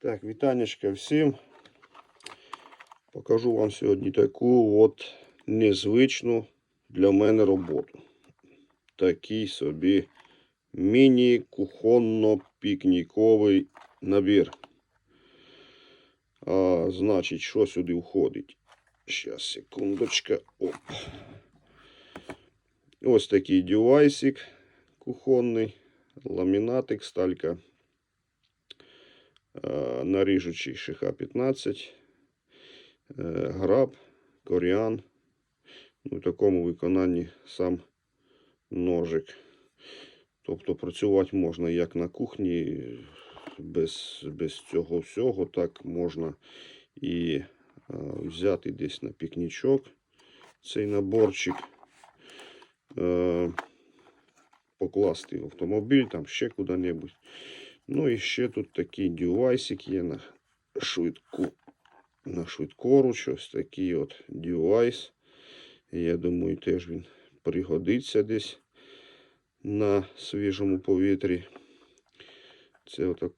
Так, вітанечка всім. Покажу вам сьогодні таку от незвичну для мене роботу. Такий собі міні-кухонно-пікніковий набір. А, значить, що сюди входить? Щас, секундочка. Оп. Ось такий девайсик кухонний, ламінатик, сталька наріжучий ШХ-15, е, граб, коріан. Ну, в такому виконанні сам ножик. Тобто працювати можна як на кухні, без, без цього всього, так можна і е, взяти десь на пікнічок цей наборчик, е, покласти в автомобіль, там ще куди-небудь. Ну і ще тут такий девайсик є на швидку, на швидкоруч, ось такий от девайс. Я думаю, теж він пригодиться десь на свіжому повітрі. Це отак,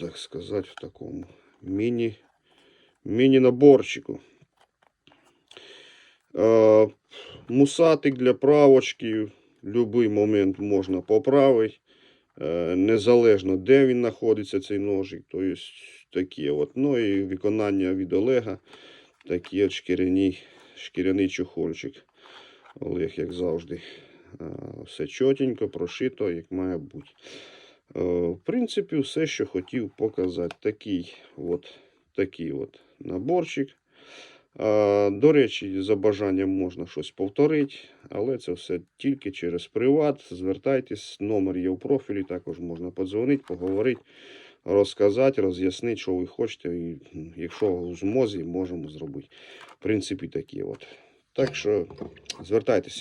так сказати, в такому міні, міні-наборчику. Мусатик для правочки. Будь-який момент можна поправити. Е, незалежно де він знаходиться, цей ножик. Тобто такі от. Ну і виконання від Олега. Такий от шкіряний, шкіряний чохольчик. Олег, як завжди, е, все чотенько, прошито, як має бути. Е, В принципі, все, що хотів показати. Такий от, такий от наборчик. До речі, за бажанням можна щось повторити, але це все тільки через приват. Звертайтесь, номер є у профілі, також можна подзвонити, поговорити, розказати, роз'яснити, що ви хочете. І якщо в змозі, можемо зробити. В принципі, такі от. Так що звертайтеся.